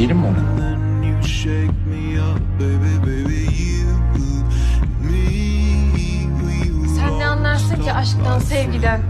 Diyelim mi ona? Sen ne anlarsın ki aşktan, sevgiden?